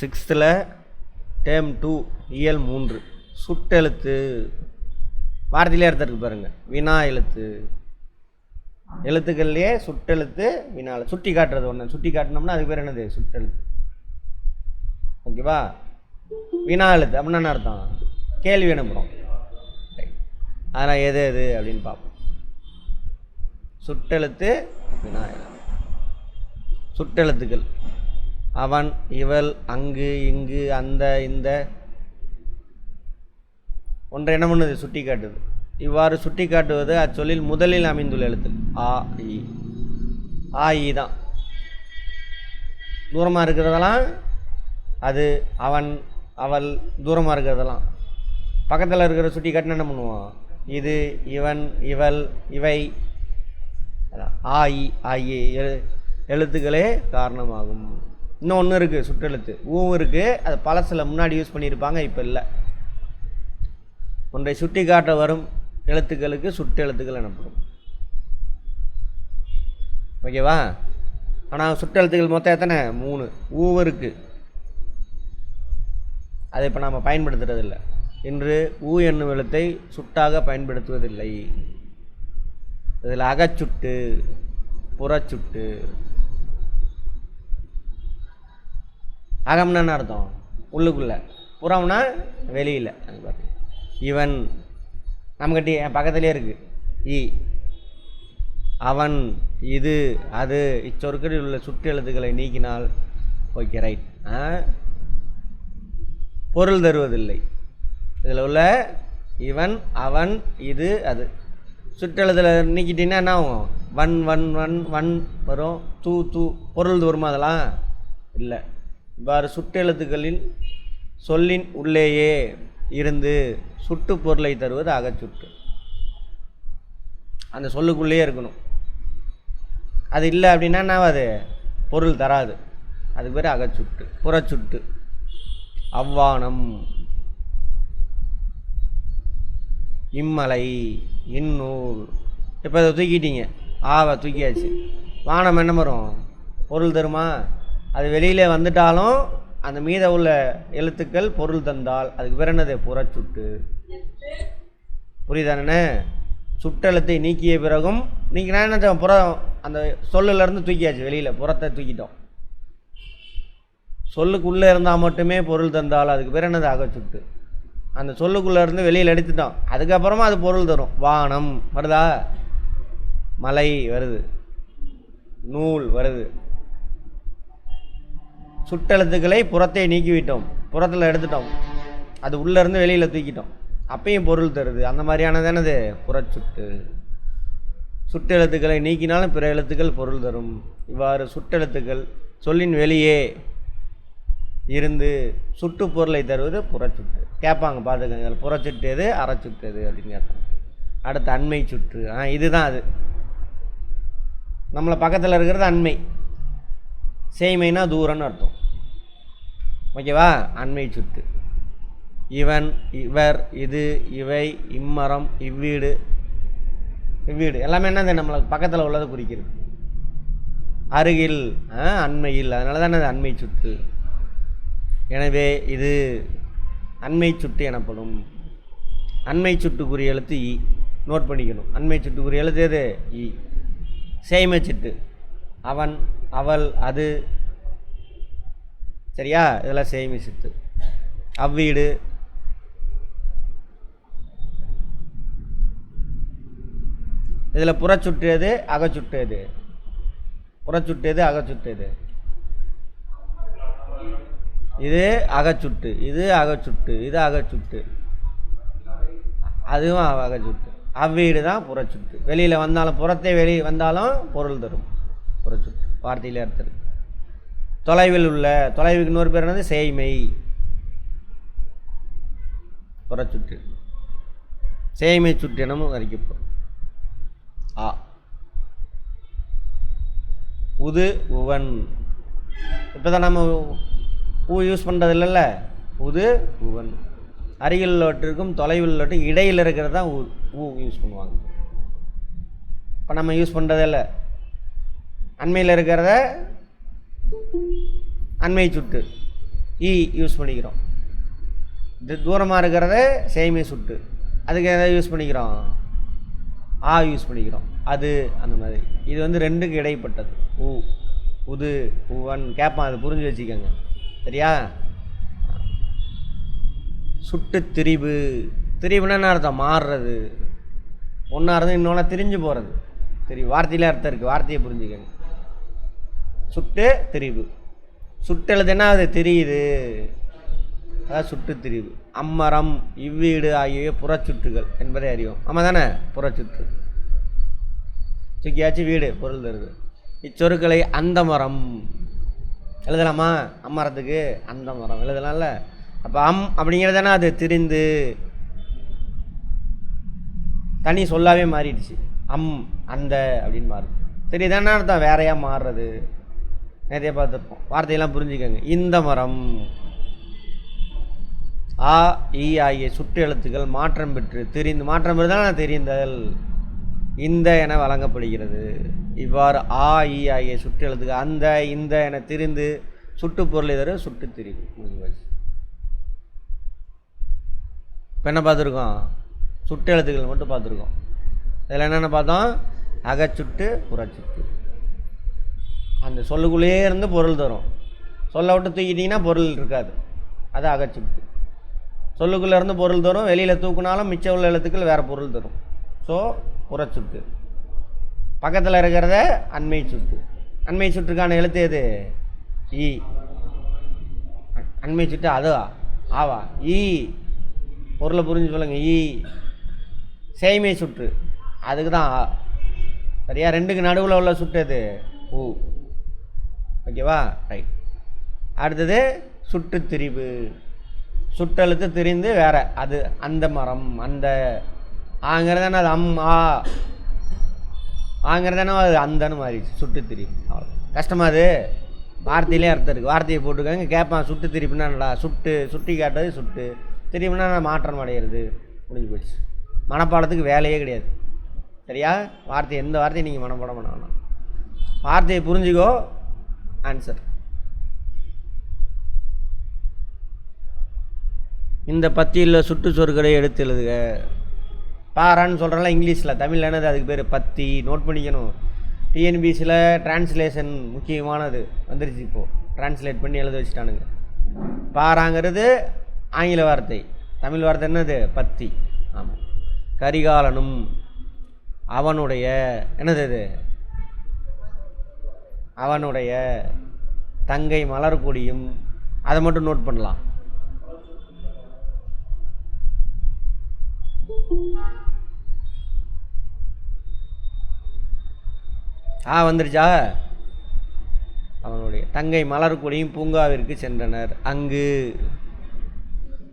சிக்ஸ்த்தில் dam two இயல் மூன்று. சுட்டெழுத்து வார்த்தையிலே எடுத்துருக்கு பாருங்கள் வினா எழுத்து. எழுத்துக்கள்லையே சுட்டெழுத்து வினா சுட்டி காட்டுறது ஒன்று சுட்டி காட்டினோம்னா அதுக்கு பேர் என்னது? சுட்டெழுத்து ஓகேவா வினா எழுத்து. அப்படின்னா என்ன அர்த்தம்? கேள்வி அனுப்புகிறோம் அதனால் எது எது அப்படின்னு பார்ப்போம். சுட்டெழுத்து வினா எழுத்து. சுட்டெழுத்துக்கள் அவன் இவள் அங்கு இங்கு அந்த இந்த. ஒன்றை என்ன பண்ணுது? சுட்டி காட்டுது இவ்வாறு சுட்டி காட்டுவது அச்சொல்லில் முதலில் அமைந்துள்ள எழுத்து. ஆ இ. ஆ இ தான். தூரமாக இருக்கிறதெல்லாம் அது அவன் அவள் தூரமாக இருக்கிறதெல்லாம். பக்கத்தில் இருக்கிற சுட்டி காட்டினா என்ன பண்ணுவான்? இது இவன் இவள் இவை. அதான். ஆ இ ஆகிய எழு எழுத்துக்களே காரணமாகும். இன்னும் ஒன்று இருக்குது சுற்றெழுத்து. ஊவும் இருக்குது அது பழசில் முன்னாடி யூஸ் பண்ணியிருப்பாங்க இப்போ இல்லை. ஒன்றை சுட்டி காட்ட வரும் எழுத்துக்களுக்கு சுட்டெழுத்துக்கள் எனப்படும். ஓகேவா ஆனால் சுட்டெழுத்துக்கள் மொத்தம் எத்தனை? மூணு. ஊவு இருக்குது அதை இப்போ நாம் பயன்படுத்துறதில்லை. இன்று ஊ என்னும் எழுத்தை சுட்டாக பயன்படுத்துவதில்லை. இதில் அகச்சுட்டு புறச்சுட்டு அகம்னா என்ன அர்த்தம். உள்ளுக்குள்ள. புறம்னா வெளியில். இவன் நம்மகிட்ட என் பக்கத்துலேயே இருக்குது இ. அவன் இது அது இச்சொற்களில் உள்ள சுற்று எழுத்துக்களை நீக்கினால் ஓகே ரைட் பொருள் தருவதில்லை. இதில் உள்ள இவன் அவன் இது அது. சுற்றெழுத்தில் நீக்கிட்டீங்கன்னா என்ன ஆகும்? வன் வன் வன் வன் வரும். தூ தூ. பொருள் வருமா அதெல்லாம்? இல்லை. இவ்வாறு சுட்டெழுத்துக்களில் சொல்லின் உள்ளேயே இருந்து சுட்டு பொருளை தருவது அகச்சுட்டு. அந்த சொல்லுக்குள்ளேயே இருக்கணும். அது இல்லை அப்படின்னா நான் அது பொருள் தராது. அது பேர் அகச்சுட்டு புறச்சுட்டு. அவ்வானம். இம்மலை இந்நூல் இப்போ இதை தூக்கிட்டீங்க. ஆவை தூக்கியாச்சு. வானம் என்ன வரும்? பொருள் தருமா? அது வெளியில் வந்துட்டாலும் அந்த மீத உள்ள எழுத்துக்கள் பொருள் தந்தால் அதுக்கு பேர் என்னது? புறச்சுட்டு. புரியுதானே சுட்டெழுத்தை நீக்கிய பிறகும் நீங்கள் நான் என்ன புறம் அந்த சொல்லுலேருந்து தூக்கியாச்சு வெளியில். புறத்தை தூக்கிட்டோம். சொல்லுக்குள்ளே இருந்தால் மட்டுமே பொருள் தந்தால் அதுக்கு பேர் என்னது? அகச்சுட்டு. அந்த சொல்லுக்குள்ளேருந்து வெளியில் எடுத்துட்டோம். அதுக்கப்புறமா அது பொருள் தரும். வானம் வருதா? மலை வருது. நூல் வருது. சுட்டெழுத்துக்களை புறத்தை நீக்கிவிட்டோம். புறத்தில் எடுத்துட்டோம். அது உள்ளேருந்து வெளியில் தூக்கிட்டோம். அப்பையும் பொருள் தருது. அந்த மாதிரியானது என்னது? புறச்சுட்டு. சுட்டெழுத்துக்களை நீக்கினாலும் பிற எழுத்துக்கள் பொருள் தரும். இவ்வாறு சுட்டெழுத்துக்கள் சொல்லின் வெளியே இருந்து சுட்டு பொருளை தருவது புறச்சுட்டு. கேட்பாங்க பார்த்துக்கங்க புறச்சுட்டு எது? அறச்சுட்டு எது? அப்படின்னு கேட்பாங்க. அடுத்து அண்மை சுற்று. ஆ இதுதான் அது. நம்மளை பக்கத்தில் இருக்கிறது அண்மை. சேய்மைனா தூரம்னு அர்த்தம். ஓகேவா? அண்மை சுட்டு இவன் இவர் இது இவை இம்மரம் இவ்வீடு இவ்வீடு. எல்லாமே என்னது? நம்மளுக்கு பக்கத்தில் உள்ளதை குறிக்கிறது. அருகில் ஆ, அண்மையில் அதனால தான் அது அண்மை சுற்று எனவே இது அண்மை சுட்டு எனப்படும். அண்மை சுட்டுக்குரிய எழுத்து இ. நோட் பண்ணிக்கணும். அண்மை சுட்டுக்குரிய எழுத்து எது? இ. சேமை சிட்டு அவன் அவள் அது சரியா? இதெல்லாம் சேமி சித்து அவ்வீடு. இதில் புறச்சுட்டு எது அகச்சுட்டு எது இது அகச்சுட்டு இது அகச்சுட்டு இது அகச்சுட்டு. அதுவும் அகச்சுட்டு. அவ்வீடு தான் புறச்சுட்டு. வெளியில் வந்தாலும் புறத்தை வெளியே வந்தாலும் பொருள் தரும். புறச்சுட்டு. வார்த்தையிலே அர்த்தம் தொலைவில் உள்ள தொலைவுக்கு இன்னொரு பேர் என்னது? சேய்மை. புறச்சுட்டு சேய்மை சுட்டு எனவும் அறிக்கப்படும் ஆ. உது உவன். இப்போ தான் நம்ம ஊ யூஸ் பண்ணுறது இல்லைல்ல உது உவன். அருகில் உள்ளவற்றிற்கும் தொலைவில் உள்ளவற்றுக்கும் இடையில் இருக்கிறது தான் ஊ ஊ யூஸ் பண்ணுவாங்க. இப்போ நம்ம யூஸ் பண்ணுறதே இல்லை. அண்மையில் இருக்கிறத அண்மை சுட்டு ஈ யூஸ் பண்ணிக்கிறோம். இது தூரமாக இருக்கிறத சேமி சுட்டு அதுக்கு எதாவது யூஸ் பண்ணிக்கிறோம்? ஆ யூஸ் பண்ணிக்கிறோம். அது அந்த மாதிரி. இது வந்து ரெண்டுக்கு இடைப்பட்டது. உ உது உவன் கேட்பான் அது புரிஞ்சு வச்சுக்கோங்க. சரியா? சுட்டு திரிவு திரிவுனா என்ன அர்த்தம்? மாறுறது. ஒன்றா இருந்து இன்னொன்னா திரிஞ்சு போகிறது திரிவு வார்த்தையில் அர்த்தம் இருக்குது வார்த்தையை புரிஞ்சுக்கோங்க. சுட்டு திரிவு சுட்டெழுதுன்னா அது தெரியுது. அதான் சுட்டு திரிவு. அம்மரம் இவ்வீடு ஆகிய புறச்சுற்றுகள் என்பதை அறிவோம். ஆமாம் தானே புறச்சுற்று. சுக்கியாச்சு வீடு பொருள் தருது. இச்சொருக்களை அந்த மரம் எழுதலாமா? அம்மரத்துக்கு அந்த மரம் எழுதலாம்ல? அப்போ அம் அப்படிங்கிறதானே அது திரிந்து. தனி சொல்லாவே மாறிடுச்சு. அம் அந்த அப்படின்னு மாறுது. தெரியுதானே அர்த்தம்? வேறையாக மாறுறது. நிறைய பார்த்துருப்போம். வார்த்தையெல்லாம் புரிஞ்சுக்கோங்க. இந்த மரம் ஆ ஈ ஆகிய சுட்டு எழுத்துக்கள் மாற்றம் பெற்று தெரிந்து மாற்றம் பெறுதான் தெரிந்தல் இந்த என வழங்கப்படுகிறது. இவ்வாறு ஆ ஈ ஆகிய சுட்டு எழுத்துக்கள் அந்த இந்த என திரிந்து சுட்டு பொருள் இதர சுட்டு திரிவு இப்போ என்ன பார்த்துருக்கோம்? சுட்டு எழுத்துக்கள் மட்டும் பார்த்துருக்கோம். இதில் என்னென்ன பார்த்தோம்? அகச்சுட்டு புறச்சுட்டு. அந்த சொல்லுக்குள்ளேயே இருந்து பொருள் தரும். சொல்ல விட்டு தூக்கிட்டிங்கன்னா பொருள் இருக்காது. அது அகச்சிப்பு சொல்லுக்குள்ளே இருந்து பொருள் தரும். வெளியில் தூக்குனாலும் மிச்சம் உள்ள எழுத்துக்கள் வேறு பொருள் தரும். ஸோ புறச்சுட்டு பக்கத்தில் இருக்கிறத அண்மை சுட்டு அண்மை சுற்றுக்கான எழுத்து எது? ஈ. அண்மை சுட்டு அதுவா ஆவா. ஈ. பொருளை புரிஞ்சு சொல்லுங்கள் ஈ. சேமை சுற்று. அதுக்கு தான் சரியா? ரெண்டுக்கு நடுவில் உள்ள சுட்டு எது? ஊ. ஓகேவா ரைட் அடுத்தது சுட்டு திரிவு சுட்டெழுத்து திரிந்து வேற. அது அந்த மரம் அந்த ஆங்கிறது அது அம் ஆ. ஆங்கிறதானே அது அந்தன்னு மாறிடுச்சு. சுட்டு அவ்வளோ கஷ்டமா அது? வார்த்தையிலே அர்த்தம் இருக்குது வார்த்தையை போட்டுக்கோங்க கேட்பான் சுட்டு திரிப்புனா என்னடா? சுட்டு சுட்டி காட்டுறது சுட்டு. திரிப்புனா நான் மாற்றம் அடையிறது. முடிஞ்சு போச்சு மனப்பாடத்துக்கு வேலையே கிடையாது. சரியா? வார்த்தை எந்த வார்த்தையும் நீங்கள் மனப்பாடம் பண்ண வேணாம். வார்த்தையை புரிஞ்சுக்கோ. ஆன்சர் இந்த பத்தியில் சுட்டு சொற்களை எடுத்து எழுதுக. பாரான்னு சொல்கிறேன்ல இங்கிலீஷில். தமிழ் என்னது? அதுக்கு பேர் பத்தி. நோட் பண்ணிக்கணும். டிஎன்பிசியில் டிரான்ஸ்லேஷன் முக்கியமானது வந்துருச்சு இப்போது டிரான்ஸ்லேட் பண்ணி எழுத வச்சுட்டானுங்க. பாராங்கிறது ஆங்கில வார்த்தை. தமிழ் வார்த்தை என்னது? பத்தி. ஆமாம் கரிகாலனும் அவனுடைய என்னது இது? அவனுடைய தங்கை மலர்கொடியும் அதை மட்டும் நோட் பண்ணலாம். ஆ வந்துருச்சா? அவனுடைய தங்கை மலர்கொடியும் பூங்காவிற்கு சென்றனர். அங்கு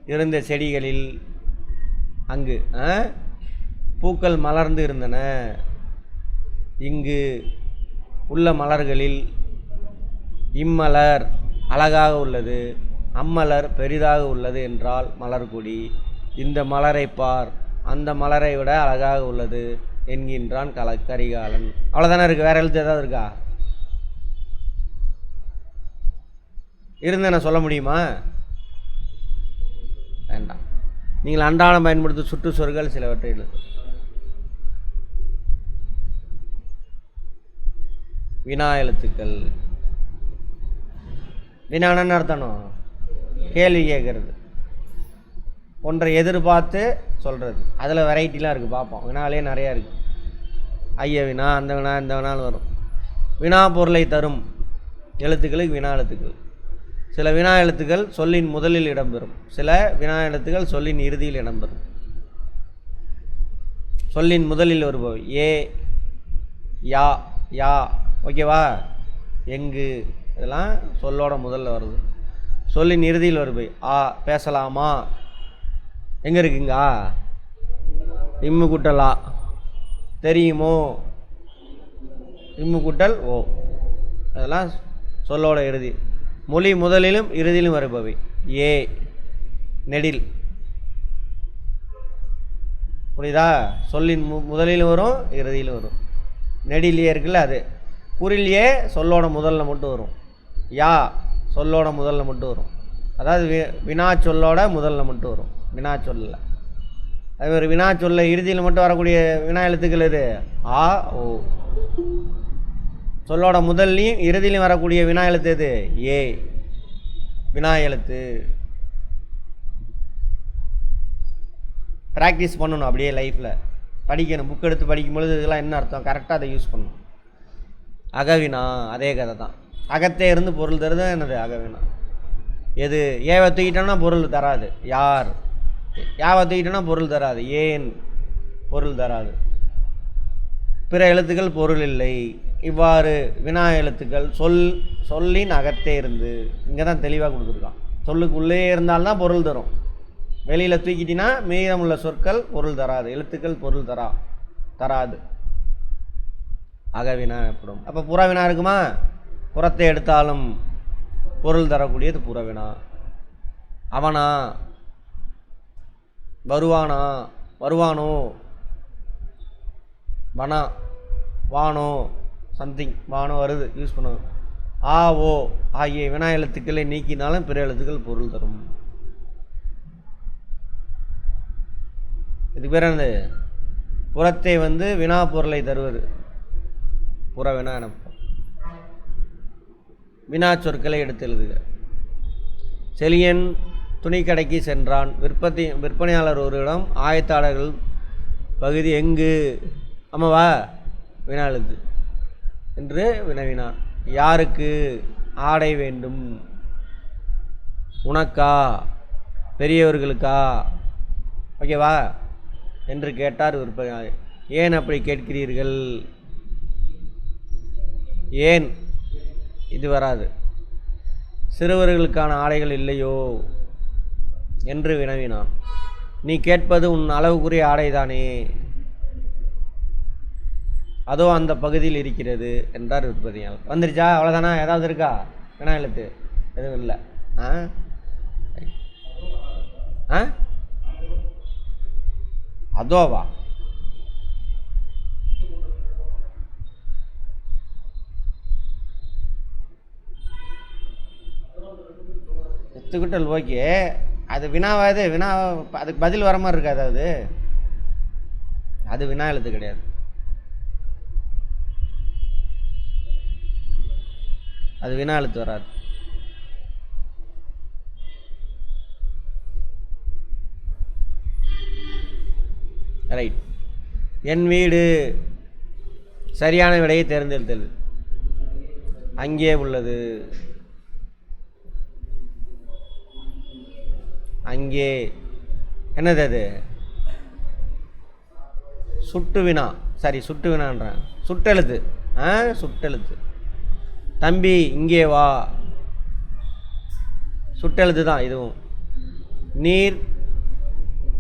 இருந்த செடிகளில் அங்கு ஆ? பூக்கள் மலர்ந்து இருந்தன. இங்கு உள்ள மலர்களில் இம்மலர் அழகாக உள்ளது அம்மலர் பெரிதாக உள்ளது என்றால் மலர்கொடி. இந்த மலரை பார் அந்த மலரை விட அழகாக உள்ளது என்கின்றான் கல கரிகாலன். அவ்வளோதானே இருக்குது வேற எழுத்து ஏதாவது இருக்கா? இருந்தா நான் சொல்ல முடியுமா? வேண்டாம். நீங்கள் அன்றாடம் பயன்படுத்தும் சுற்றுச்சொற்கள் சிலவற்றை எழுது வினா எழுத்துக்கள் வினான்னு நடத்தணும் கேள்வி கேட்குறது. ஒன்றை எதிர்பார்த்து சொல்கிறது அதில் வெரைட்டிலாம் இருக்குது பார்ப்போம். வினாலே நிறையா இருக்குது ஐய வினா அந்த வினா இந்த வினாலும் வரும். வினா பொருளை தரும். எழுத்துக்களுக்கு வினா எழுத்துக்கள் சில வினா எழுத்துக்கள் சொல்லின் முதலில் இடம்பெறும். சில வினா எழுத்துக்கள் சொல்லின் இறுதியில் இடம்பெறும். சொல்லின் முதலில் வருபவை. ஏ யா யா. ஓகேவா? எங்கு? இதெல்லாம் சொல்லோட முதல்ல வருது. சொல்லின் இறுதியில் வருபவை ஆ பேசலாமா? எங்கே இருக்குங்க? இம்மு குட்டலா தெரியுமோ? இம்மு குட்டல் ஓ? அதெல்லாம் சொல்லோட இறுதி. மொழி முதலிலும் இறுதியிலும் வருபவை ஏ நெடில். புரியுதா? சொல்லின் மு முதலிலும் வரும் இறுதியிலும் வரும். நெடிலே இருக்குல்ல அது. குறில் சொல்லோட முதல்ல மட்டும் வரும். யா சொல்லோட முதல்ல மட்டும் வரும். அதாவது வி வினா சொல்லோட முதல்ல மட்டும் வரும். வினா சொல்லில். அது ஒரு வினா சொல்ல இறுதியில் மட்டும் வரக்கூடிய வினா எழுத்துக்கள் இது ஆ ஓ. சொல்லோட முதல்லையும் இறுதியிலையும் வரக்கூடிய வினா எழுத்து எது? ஏ. வினா எழுத்து. ப்ராக்டிஸ் பண்ணணும் அப்படியே லைஃப்பில் படிக்கணும். புக் எடுத்து படிக்கும் பொழுது இதெல்லாம் என்ன அர்த்தம்? கரெக்டாக அதை யூஸ் பண்ணணும். அகவினா அதே கதை தான் அகத்தே இருந்து பொருள் தருது என்னது அகவினா? எது ஏவை தூக்கிட்டோம்னா பொருள் தராது. யார்? யாவை தூக்கிட்டோம்னா பொருள் தராது. ஏன் பொருள் தராது? பிற எழுத்துக்கள் பொருள் இல்லை. இவ்வாறு வினா எழுத்துக்கள் சொல் சொல்லின் அகத்தே இருந்து இங்கே தான் தெளிவாக கொடுத்துருக்கான். சொல்லுக்குள்ளே இருந்தால்தான் பொருள் தரும். வெளியில் தூக்கிட்டினா மீதமுள்ள சொற்கள் பொருள் தராது. எழுத்துக்கள் பொருள் தரா தராது. அகவினா எனப்படும் அப்போ புறவினா இருக்குமா? புறத்தை எடுத்தாலும் பொருள் தரக்கூடியது புறவினா. அவனா? வருவானா? வருவானோ? வனா? வானோ? சம்திங் வானோ வருது யூஸ் பண்ணுவோம் ஆ ஓ ஆகிய வினா எழுத்துக்களை நீக்கினாலும் பிற எழுத்துக்கள் பொருள் தரும். இது பேர் என்னது? புறத்தை வந்து வினா பொருளை தருவது. புற வினா வினா சொற்களை எடுத்து எழுதுக. செலியன் துணிக்கடைக்கு சென்றான். விற்பத்தி விற்பனையாளர் ஒருவிடம் ஆயத்தாளர்கள் பகுதி எங்கு? ஆமாவா வினா எழுது. என்று வினவினான். யாருக்கு ஆடை வேண்டும்? உனக்கா? பெரியவர்களுக்கா? ஓகேவா என்று கேட்டார் விற்பனையாளர் ஏன் அப்படி கேட்கிறீர்கள்? ஏன் இது வராது? சிறுவர்களுக்கான ஆடைகள் இல்லையோ என்று வினவினான். நீ கேட்பது உன் அளவுக்குரிய ஆடைதானே? அதோ அந்த பகுதியில் இருக்கிறது என்றார் விற்பதியால். வந்துருச்சா? அவ்வளோதானா ஏதாவது இருக்கா? வினா எழுத்து. எதுவும் இல்லை. ஆ? ஆ? அதோவா? எத்துக்கிட்டல் ஓகே. அது வினாவாது வினா அதுக்கு பதில் வர மாதிரி இருக்காது அது அது வினா எழுத்து கிடையாது. அது வினா எழுத்து வராது. ரைட் என் வீடு சரியான விடையை தேர்ந்தெடுத்தல். அங்கே உள்ளது. அங்கே என்னது அது? சுட்டு வினா. சரி சுட்டு வினான்றேன். சுட்டெழுத்து. ஆ சுட்டெழுத்து. தம்பி இங்கே வா. சுட்டெழுத்து தான் இதுவும். நீர்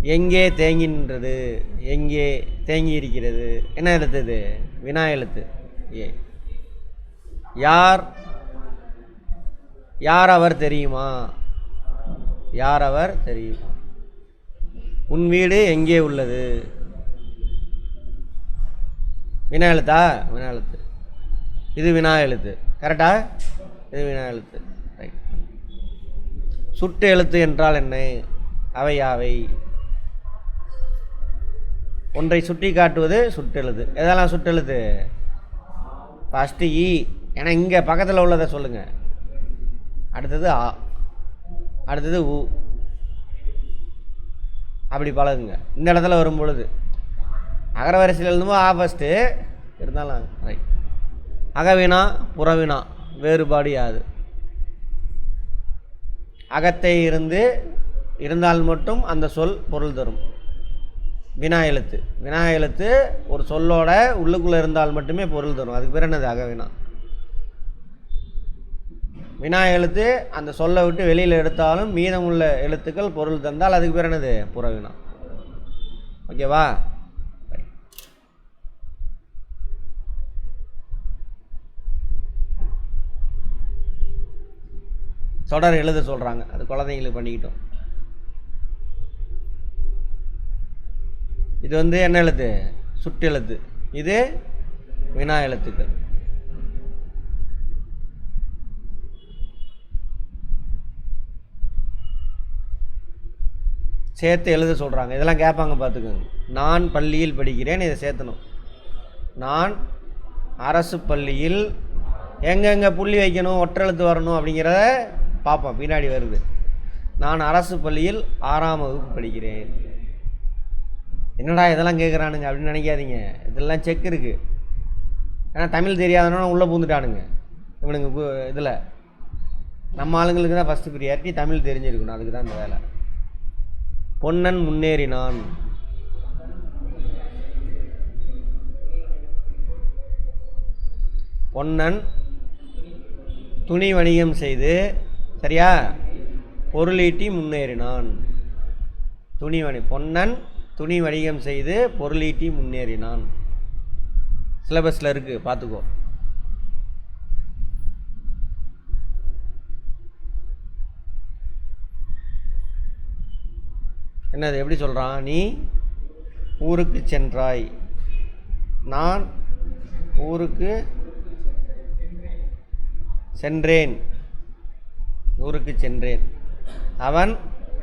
எங்கே தேங்கின்றது? எங்கே தேங்கி இருக்கிறது என்ன எழுத்து இது? வினா எழுத்து. ஏ. யார்? யார் அவர் தெரியுமா? யார் அவர் தெரியும். உன் வீடு எங்கே உள்ளது? வினா எழுத்தா? வினா எழுத்து. இது வினா எழுத்து. கரெக்டா? இது வினா எழுத்து. ரைட் சுட்டு எழுத்து என்றால் என்ன? அவை யாவை? ஒன்றை சுட்டி காட்டுவது சுட்டெழுது எதெல்லாம் சுட்டெழுத்து ஃபஸ்ட்டு இ e. ஏன்னா இங்கே பக்கத்தில் உள்ளதை சொல்லுங்கள் அடுத்தது ஆ. அடுத்தது உ. அப்படி பழகுங்க. இந்த இடத்துல வரும் பொழுது. அகர வரிசையில் எழுதும்போது ஆ ஃபஸ்ட்டு இருந்தாலும் ரைட் அகவினா புறவினா வேறுபாடு யாது? அகத்தை இருந்து இருந்தால் மட்டும் அந்த சொல் பொருள் தரும். வினா எழுத்து. வினா எழுத்து ஒரு சொல்லோட உள்ளுக்குள்ளே இருந்தால் மட்டுமே பொருள் தரும். அதுக்கு பேர் என்னது? அகவினா. வினா எழுத்து அந்த சொல்லை விட்டு வெளியில் எடுத்தாலும் மீதமுள்ள எழுத்துக்கள் பொருள் தந்தால் அதுக்கு பேர் என்னது? புறவினா. ஓகேவா? தொடர் எழுத சொல்கிறாங்க அது குழந்தைங்களுக்கு பண்ணிக்கிட்டோம். இது வந்து என்ன எழுத்து? சுட்டெழுத்து. இது வினா எழுத்துக்கள். சேர்த்து எழுத சொல்கிறாங்க இதெல்லாம் கேட்பாங்க பார்த்துக்கோங்க. நான் பள்ளியில் படிக்கிறேன் இதை சேர்த்தணும். நான் அரசு பள்ளியில் எங்கெங்கே புள்ளி வைக்கணும் ஒற்றெழுத்து வரணும் அப்படிங்கிறத பார்ப்போம். பின்னாடி வருது. நான் அரசு பள்ளியில் ஆறாம் வகுப்பு படிக்கிறேன். என்னடா இதெல்லாம் கேட்குறானுங்க அப்படின்னு நினைக்காதீங்க. இதெல்லாம் செக் இருக்குது ஏன்னா தமிழ் தெரியாதனால உள்ளே பூந்துட்டானுங்க. இவனுங்க இதில். நம்ம ஆளுங்களுக்கு தான் ஃபஸ்ட்டு ப்ரியாரிட்டி தமிழ் தெரிஞ்சிருக்கணும். அதுக்கு தான் இந்த வேலை. பொன்னன் முன்னேறினான். பொன்னன் துணி வணிகம் செய்து சரியா? பொருளீட்டி முன்னேறினான். துணி வணி பொன்னன் துணி வணிகம் செய்து பொருளீட்டி முன்னேறினான். சிலபஸில் இருக்குது பார்த்துக்கோ. என்னது எப்படி சொல்கிறான் நீ ஊருக்கு சென்றாய். நான் ஊருக்கு சென்றேன். ஊருக்கு சென்றேன். அவன்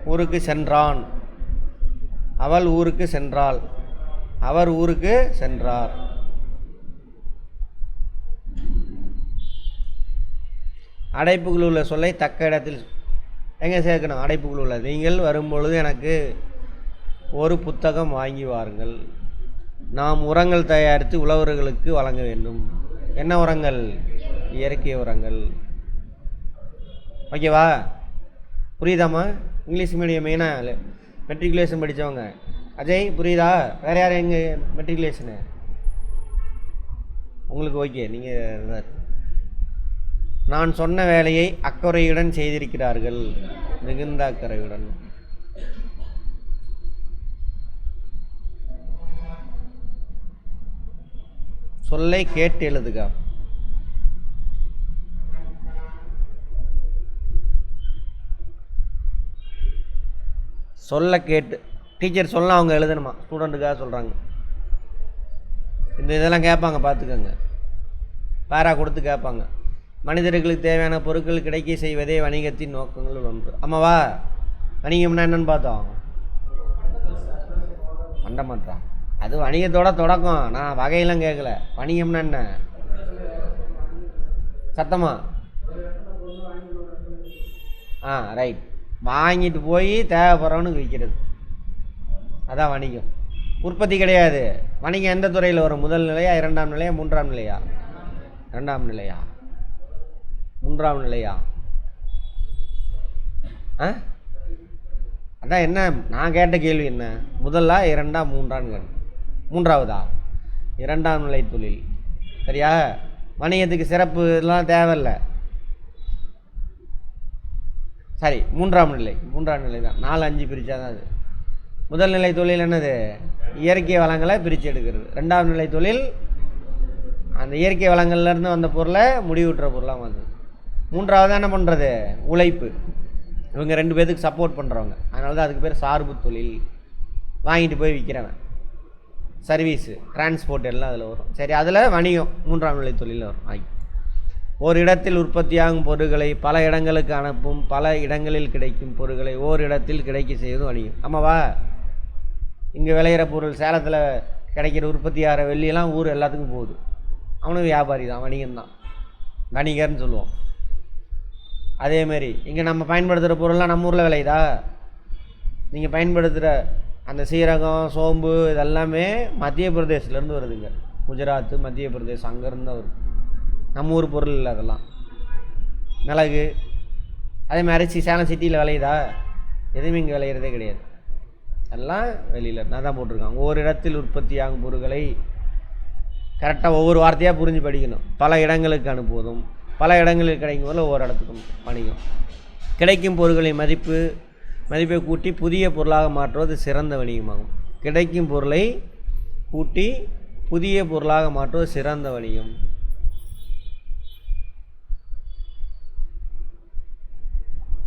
ஊருக்கு சென்றான். அவள் ஊருக்கு சென்றாள். அவர் ஊருக்கு சென்றார். அடைப்புகளில் உள்ள சொல்லை தக்க இடத்தில் எங்கே சேர்க்கணும்? அடைப்புக்குள் உள்ள நீங்கள் வரும்பொழுது எனக்கு ஒரு புத்தகம் வாங்கி வாருங்கள். நாம் உரங்கள் தயாரித்து உழவர்களுக்கு வழங்க வேண்டும். என்ன உரங்கள்? இயற்கை உரங்கள். ஓகேவா புரியுதாம்மா? இங்கிலீஷ் மீடியம் மெயினாக மெட்ரிகுலேஷன் படித்தவங்க அஜய் புரியுதா? வேறு யார் எங்கே மெட்ரிகுலேஷனு உங்களுக்கு ஓகே நீங்கள் நான் சொன்ன வேலையை அக்கறையுடன் செய்திருக்கிறார்கள். மிகுந்த அக்கறையுடன். சொல்லை கேட்டு எழுதுக. சொல்ல கேட்டு டீச்சர் சொல்ல அவங்க எழுதணுமா? ஸ்டூடெண்ட்டுக்காக சொல்கிறாங்க இந்த இதெல்லாம் கேட்பாங்க பார்த்துக்கோங்க. பேரா கொடுத்து கேட்பாங்க. மனிதர்களுக்கு தேவையான பொருட்கள் கிடைக்க செய்வதே வணிகத்தின் நோக்கங்கள் ஒன்று. ஆமாவா வணிகம்னா என்னன்னு பார்த்தோம்? பண்ண மாட்டான் அது வணிகத்தோட தொடக்கம். நான் வகையெல்லாம் கேட்கல. வணிகம்னா என்ன? சத்தமா? ஆ ரைட் வாங்கிட்டு போய் தேவைப்படுறவனுக்கு விற்கிறது. அதான் வணிகம். உற்பத்தி கிடையாது. வணிகம் எந்த துறையில் வரும்? முதல் நிலையா இரண்டாம் நிலையா மூன்றாம் நிலையா? இரண்டாம் நிலையா? மூன்றாம் நிலையா? ஆ? அதான் என்ன? நான் கேட்ட கேள்வி என்ன? முதலா இரண்டாம் மூன்றான்னு மூன்றாவதா? இரண்டாம் நிலை தொழில். சரியா? வணிகத்துக்கு சிறப்பு இதெல்லாம் தேவையில்லை. சரி மூன்றாம் நிலை. மூன்றாம் நிலை தான். நாலு அஞ்சு பிரித்தா தான் அது. முதல் நிலை தொழில் என்னது? இயற்கை வளங்களை பிரித்து எடுக்கிறது. ரெண்டாம் நிலை தொழில் அந்த இயற்கை வளங்கள்லேருந்து வந்த பொருளை முடிவுற்ற பொருளாக வந்தது மூன்றாவது என்ன பண்ணுறது உழைப்பு. இவங்க ரெண்டு பேத்துக்கு சப்போர்ட் பண்ணுறவங்க அதனால தான் அதுக்கு பேர் சார்பு தொழில். வாங்கிட்டு போய் விற்கிறவன் சர்வீஸு டிரான்ஸ்போர்ட் எல்லாம் அதில் வரும். சரி அதில் வணிகம் மூன்றாம் நிலை தொழில் வரும். ஆகி. ஒரு இடத்தில் உற்பத்தியாகும் பொருட்களை பல இடங்களுக்கு அனுப்பும் பல இடங்களில் கிடைக்கும் பொருட்களை ஓர் இடத்தில் கிடைக்க செய்வதும் வணிகம். ஆமாவா? இங்கே விளையிற பொருள் சேலத்தில் கிடைக்கிற உற்பத்தியாகிற வெள்ளியெல்லாம் ஊர் எல்லாத்துக்கும் போகுது. அவனும் வியாபாரி தான் வணிகம் தான் வணிகர்னு சொல்லுவோம். அதேமாரி இங்கே நம்ம பயன்படுத்துகிற பொருள்லாம் நம்ம ஊரில் விளையுதா? நீங்கள் பயன்படுத்துகிற அந்த சீரகம் சோம்பு இதெல்லாமே மத்திய பிரதேசத்துலேருந்து வருதுங்க. குஜராத்து மத்திய பிரதேசம் அங்கேருந்து தான் வருது நம்ம ஊர் பொருள் இல்லை அதெல்லாம். மிளகு அதே மாதிரி அரிசி சேலம் சிட்டியில் விளையுதா? எதுவுமே இங்கே விளையிறதே கிடையாது. எல்லாம் வெளியில் நான் தான் போட்டிருக்காங்க ஒவ்வொரு இடத்தில் உற்பத்தியாகும் பொருட்களை கரெக்டாக ஒவ்வொரு வார்த்தையாக புரிஞ்சு படிக்கணும். பல இடங்களுக்கு அனுப்புவதும் பல இடங்களில் கிடைக்கும் போது ஒரு இடத்துக்கும் வணிகம். கிடைக்கும் பொருட்களின் மதிப்பு மதிப்பை கூட்டி புதிய பொருளாக மாற்றுவது சிறந்த வணிகமாகும். கிடைக்கும் பொருளை கூட்டி புதிய பொருளாக மாற்றுவது சிறந்த வணிகம்.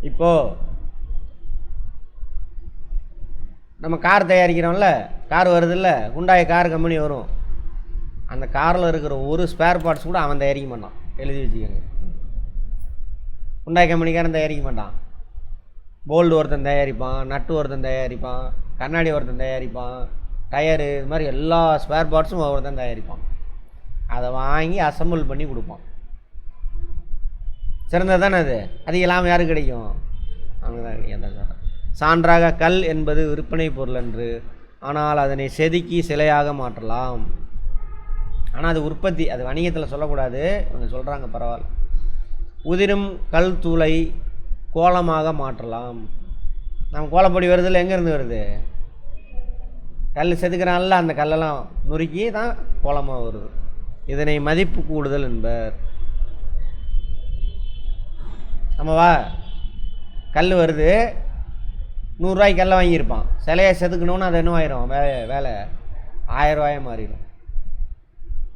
இப்போது நம்ம கார் தயாரிக்கிறோம்ல கார் வருதுல்ல குண்டாய கார் கம்பெனி வரும். அந்த காரில் இருக்கிற ஒரு ஸ்பேர் பார்ட்ஸ் கூட அவன் தயாரிக்க மாட்டான். எழுதி வச்சுக்கோங்க. உண்டாய் கம்பெனிக்காரன் தயாரிக்க மாட்டான். போல்டு ஒருத்தன் தயாரிப்பான் நட்டு ஒருத்தன் தயாரிப்பான் கண்ணாடி ஒருத்தன் தயாரிப்பான் டயரு இது மாதிரி எல்லா ஸ்பேர் பார்ட்ஸும் ஒருத்தன் தயாரிப்பான். அதை வாங்கி அசம்பிள் பண்ணி கொடுப்பான். சிறந்தது தானே அது? அது இல்லாமல் யாருக்கு கிடைக்கும்? அவனுக்கு தான் கிடைக்கும் சான்றாக கல் என்பது விற்பனை பொருள் என்று ஆனால் அதனை செதுக்கி சிலையாக மாற்றலாம். ஆனால் அது உற்பத்தி அது வணிகத்தில் சொல்லக்கூடாது. இவங்க சொல்கிறாங்க பரவாயில்ல. உதிரும் கல் தூளை கோலமாக மாற்றலாம். நம்ம கோலப்பொடி வருதில் எங்கேருந்து வருது? கல் செதுக்கிறான்ல அந்த கல்லெல்லாம் நுறுக்கி தான் கோலமாக வருது. இதனை மதிப்பு கூடுதல் என்பர். ஆமாவா? கல் வருது நூறுரூவாய்க்கு கல்லை வாங்கியிருப்பான். சிலையை செதுக்கணும்னு அது என்ன ஆயிரும்? வேலை. வேலை ரூபாயை மாறிடும்.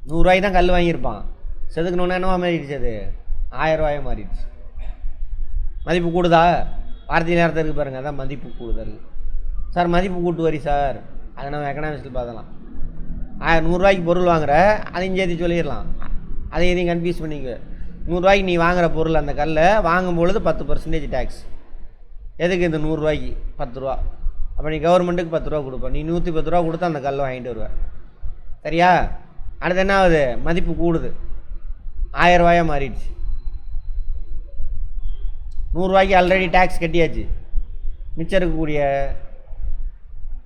நூறுரூவாய்க்கு தான் கல் வாங்கியிருப்பான். செதுக்கணுன்னா என்னவா மாறிடுச்சு அது? ஆயிரரூவாயே மாறிடுச்சு. மதிப்பு கூடுதா? வார்த்தை நேரத்தில் இருக்கு பாருங்கள் அதான் மதிப்பு கூடுதல். சார் மதிப்பு கூட்டு வரி சார். அதை நம்ம எக்கனாமிக்ஸில் பார்க்கலாம். ஆயிரம் நூறுரூவாய்க்கு பொருள் வாங்குற அதையும் சேர்த்து சொல்லிடலாம். அதையும் எதையும் கன்ஃபியூஸ் பண்ணிக்க. நூறுரூவாய்க்கு நீ வாங்குற பொருள் அந்த கல்லை வாங்கும் பொழுது பத்து பர்சன்டேஜ் டேக்ஸ் எதுக்கு இந்த நூறுரூவாய்க்கு பத்து ரூபா. அப்போ நீ கவர்மெண்ட்டுக்கு பத்து ரூபா கொடுப்ப. நீ நூற்றி பத்து ரூபா கொடுத்து அந்த கல் வாங்கிட்டு வருவேன் சரியா? அடுத்து என்ன ஆகுது மதிப்பு கூடுது. ஆயிரரூவாயா மாறிடுச்சு. நூறுரூவாய்க்கு ஆல்ரெடி டேக்ஸ் கட்டியாச்சு. மிச்சம் இருக்கக்கூடிய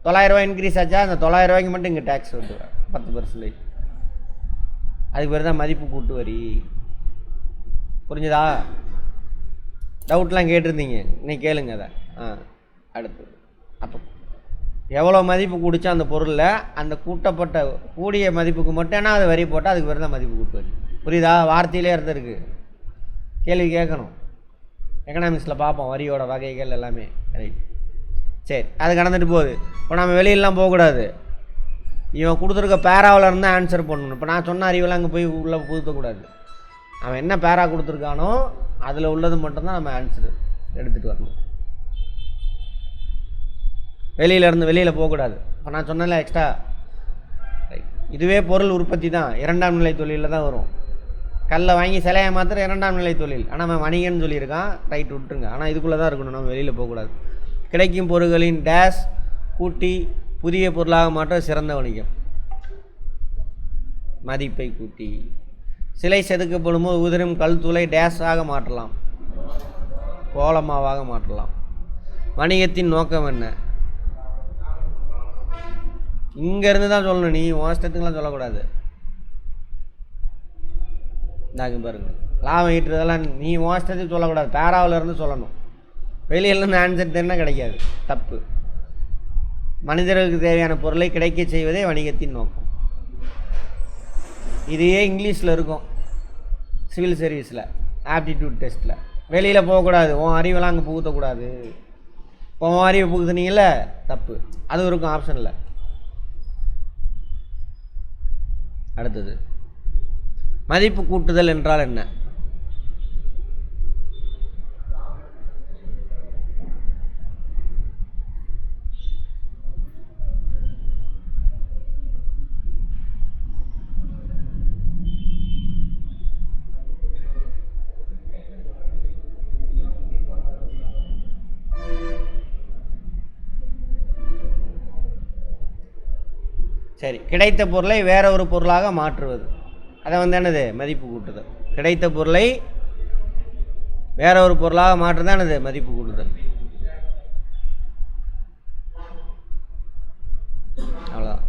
தொள்ளாயிரரூவா இன்க்ரீஸ் ஆச்சா? அந்த தொள்ளாயிரரூவாய்க்கு மட்டும் இங்கே டேக்ஸ் வந்து பத்து பர்சன்டேஜ் அதுக்கு பேர் தான் மதிப்பு கூட்டு வரி. புரிஞ்சுதா? டவுட்லாம் கேட்டிருந்தீங்க. இன்னைக்கு கேளுங்க அதை. ஆ அடுத்து அப்போ எவ்வளோ மதிப்பு கொடுத்தா அந்த பொருளில் அந்த கூட்டப்பட்ட கூடிய மதிப்புக்கு மட்டும் என்ன அது வரி போட்டால் அதுக்கு பேர் தான் மதிப்பு கொடுப்பாரு புரியுதா? வார்த்தையிலே இருந்திருக்கு கேள்வி கேட்கணும். எக்கனாமிக்ஸில் பார்ப்போம் வரியோட வகைகள் எல்லாமே. ரைட் சரி அது கடந்துட்டு போகுது. இப்போ நம்ம வெளியிலலாம் போகக்கூடாது. இவன் கொடுத்துருக்க பேராவில் இருந்தால் ஆன்சர் பண்ணணும். இப்போ நான் சொன்ன அறிவெல்லாம் அங்கே போய் உள்ளே புதுத்தக்கூடாது அவன் என்ன பேரா கொடுத்துருக்கானோ அதில் உள்ளது மட்டும்தான் நம்ம ஆன்சர் எடுத்துகிட்டு வரணும். வெளியில இருந்து வெளியில் போகக்கூடாது. இப்போ நான் சொன்னல எக்ஸ்ட்ரா இதுவே பொருள் உற்பத்தி தான். இரண்டாம் நிலை தொழிலில் தான் வரும். கல்லை வாங்கி சிலையை மாத்திர இரண்டாம் நிலை தொழில். ஆனால் அவன் வணிகன்னு சொல்லியிருக்கான் ரைட் விட்டுருங்க. ஆனால் இதுக்குள்ளே தான் இருக்கணும். நம்ம வெளியில் போகக்கூடாது. கிடைக்கும் பொருட்களின் டேஷ் கூட்டி புதிய பொருளாக மாற்ற சிறந்த வணிகம். மதிப்பை கூட்டி. சிலை செதுக்கப்படும் போது உதிரும் கல் துளை டேஷாக மாற்றலாம். கோலமாவாக மாற்றலாம். வணிகத்தின் நோக்கம் என்ன? இங்கேருந்து தான் சொல்லணும். நீ ஓஷ்டத்துக்குலாம் சொல்லக்கூடாது. இந்தாங்க பாருங்க. லாபம் ஈட்டுறதெல்லாம் நீ மோசத்துக்கு சொல்லக்கூடாது. பேராவில் இருந்து சொல்லணும். வெளியிலேருந்து ஆன்சர் தெரினா கிடைக்காது. தப்பு. மனிதர்களுக்கு தேவையான பொருளை கிடைக்க செய்வதே வணிகத்தின் நோக்கம். இதையே இங்கிலீஷில் இருக்கும். சிவில் சர்வீஸில் ஆப்டிடியூட் டெஸ்ட்டில் வெளியில் போகக்கூடாது. உன் அறிவெல்லாம் அங்கே புகுத்தக்கூடாது. உன் அறிவை புகுத்துனீங்கள தப்பு. அது இருக்கும் ஆப்ஷனில் அடுத்தது. மதிப்பு கூட்டுதல் என்றால் என்ன? சரி கிடைத்த பொருளை வேற ஒரு பொருளாக மாற்றுவது. அதை வந்து என்னது? மதிப்பு கூட்டுதல். கிடைத்த பொருளை வேற ஒரு பொருளாக மாற்றுறது என்னது? மதிப்பு கூட்டுதல். அவ்வளோதான்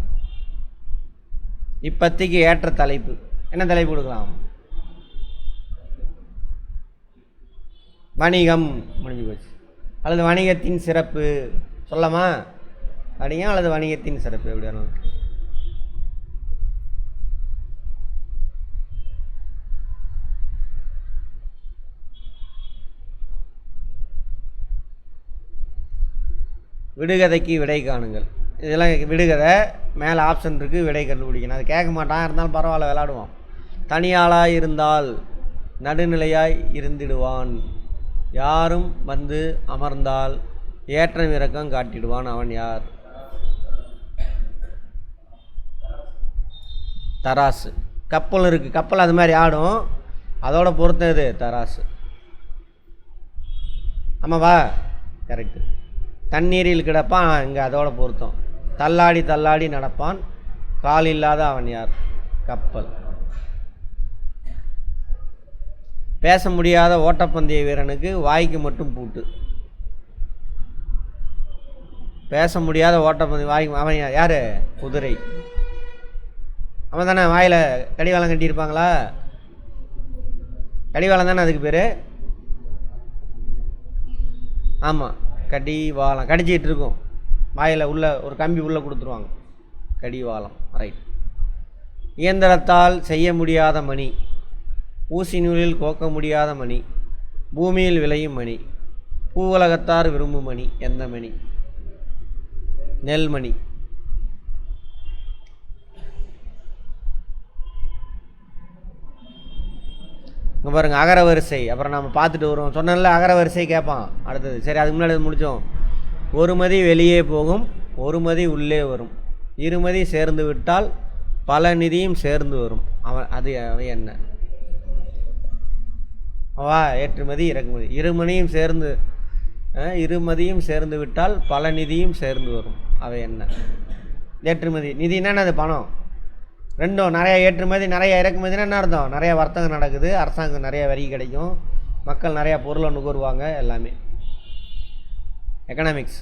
இப்பத்திக்கு ஏற்ற தலைப்பு. என்ன தலைப்பு கொடுக்கலாம்? வணிகம். முடிஞ்சு போச்சு. அல்லது வணிகத்தின் சிறப்பு. சொல்லமா? வணிகம் அல்லது வணிகத்தின் சிறப்பு? எப்படி வேணும்? விடுகதைக்கு விடை காணுங்கள். இதெல்லாம் விடுகதை மேலே ஆப்ஷன் இருக்குது விடை கண்டுபிடிக்கணும். அது கேட்க மாட்டான் இருந்தாலும் பரவாயில்ல விளாடுவான் தனியாளாக இருந்தால் நடுநிலையாய் இருந்திடுவான். யாரும் வந்து அமர்ந்தால் ஏற்றம் இறக்கம் காட்டிடுவான் அவன் யார்? தராசு. கப்பல் இருக்குது கப்பல் அது மாதிரி ஆடும். அதோட பொறுத்தது இது தராசு. ஆமாவா? கரெக்டு தண்ணீரில் கிடப்பான் இங்கே அதோட பொருத்தம். தள்ளாடி தள்ளாடி நடப்பான் கால் இல்லாத அவன் யார்? கப்பல். பேச முடியாத ஓட்டப்பந்தய வீரனுக்கு வாய்க்கு மட்டும் பூட்டு. பேச முடியாத ஓட்டப்பந்தய வாய் அவன் யார்? குதிரை. அவன் தானே வாயில் கடிவாளம் கட்டியிருப்பாங்களா? கடிவாளம் தானே அதுக்கு பேர்? ஆமாம் கடிவாளம் கடிச்சிக்கிட்டு இருக்கும். வாயில் உள்ள ஒரு கம்பி உள்ளே கொடுத்துருவாங்க. கடி வாழம் ரைட் இயந்திரத்தால் செய்ய முடியாத மணி ஊசி நூலில் கோக்க முடியாத மணி பூமியில் விளையும் மணி பூவுலகத்தார் விரும்பும் மணி எந்த மணி? நெல்மணி இங்கே பாருங்கள் அகர வரிசை அப்புறம் நம்ம பார்த்துட்டு வருவோம். சொன்னேன்ல அகர வரிசை கேட்பான் அடுத்தது சரி அதுக்கு முன்னாடி முடித்தோம் ஒரு மதி வெளியே போகும் ஒரு மதி உள்ளே வரும். இருமதி சேர்ந்து விட்டால் பல நிதியும் சேர்ந்து வரும். அவன் அது அவை என்ன? வா ஏற்றுமதி இறக்குமதி இருமணியும் சேர்ந்து இருமதியும் சேர்ந்து விட்டால் பல நிதியும் சேர்ந்து வரும். அவை என்ன? ஏற்றுமதி நிதினா அது பணம். ரெண்டும் நிறையா ஏற்றுமதி நிறையா இறக்குமதினா என்ன அர்த்தம்? நிறையா வர்த்தகம் நடக்குது அரசாங்கம் நிறையா வரி கிடைக்கும் மக்கள் நிறையா பொருளை நுகர்வாங்க எல்லாமே. எக்கனாமிக்ஸ்